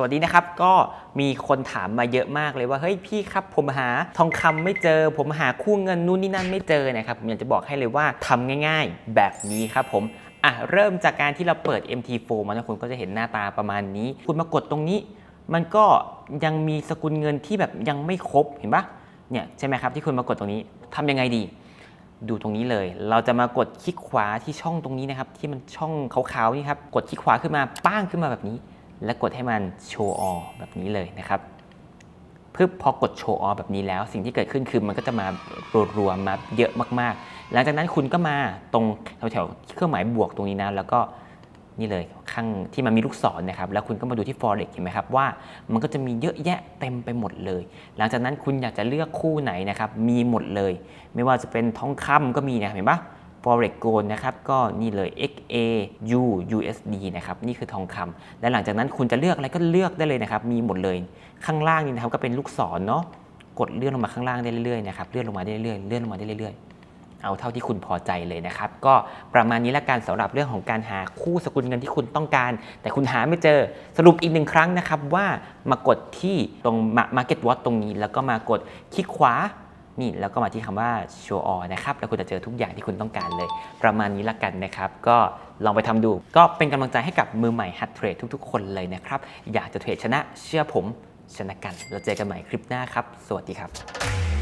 สวัสดีนะครับ ก็มีคนถามมาเยอะมากเลยว่าเฮ้ยพี่ครับ ผมหาทองคำไม่เจอ ผมหาคู่เงินนู่นนี่นั่นไม่เจอนะครับผมอยากจะบอกให้เลยว่าทำง่าย ๆ แบบนี้ครับผมอะเริ่มจากการที่เราเปิด MT4 มานะคุณก็จะเห็นหน้าตาประมาณนี้ คุณมากดตรงนี้ มันก็ยังมีสกุลเงินที่แบบยังไม่ครบเห็นปะเนี่ยใช่ไหมครับที่คุณมากดตรงนี้ทำยังไงดี ดูตรงนี้เลย เราจะมากดคลิกขวาที่ช่องตรงนี้นะครับที่มันช่องขาวๆนี่ครับกดคลิกขวาขึ้นมาป้างขึ้นมาแบบนี้ และกดให้มันโชว์ออแบบนี้เลยนะครับเพื่อพอกดโชว์ออแบบนี้แล้ว สิ่งที่เกิดขึ้นคือมันก็จะมารัวๆมาเยอะมากๆ หลังจากนั้นคุณก็มาตรงแถวๆเครื่องหมายบวกตรงนี้นะแล้วก็นี่เลยข้างที่มันมีลูกศรนะครับแล้วคุณก็มาดูที่ forex เห็นไหมครับว่ามันก็จะมีเยอะแยะเต็มไปหมดเลย หลังจากนั้นคุณอยากจะเลือกคู่ไหนนะครับมีหมดเลย ไม่ว่าจะเป็นทองคำก็มีนะเห็นปะ forex gold นะครับก็นี่เลย XA U USD นะครับนี่คือทองคำและหลังจากนั้นคุณจะเลือกอะไรก็เลือกได้เลยนะครับ มีหมดเลยข้างล่างนี่นะครับก็เป็นลูกศรเนาะกดเลื่อนลงมาข้างล่างได้เรื่อยๆนะครับเลื่อนลงมาได้เรื่อยๆเลื่อนลงมาได้เรื่อยๆ เอาเท่าที่คุณพอใจเลยนะครับ ก็ประมาณนี้ละกันสำหรับเรื่องของการหาคู่สกุลเงินที่คุณต้องการ แต่คุณหาไม่เจอสรุปอีกหนึ่งครั้งนะครับว่ามากดที่ตรง Market Watch ตรงนี้ แล้วก็มากดคลิกขวา นี่แล้วก็มาที่คำว่า show all นะครับ แล้วคุณจะเจอทุกอย่างที่คุณต้องการเลย ประมาณนี้ละกันนะครับ ก็ลองไปทำดู ก็เป็นกำลังใจให้กับมือใหม่ฮัตเทรดทุกๆ คนเลยนะครับ อยากจะเทรดชนะเชื่อผมชนะกัน เราเจอกันใหม่คลิปหน้าครับ สวัสดีครับ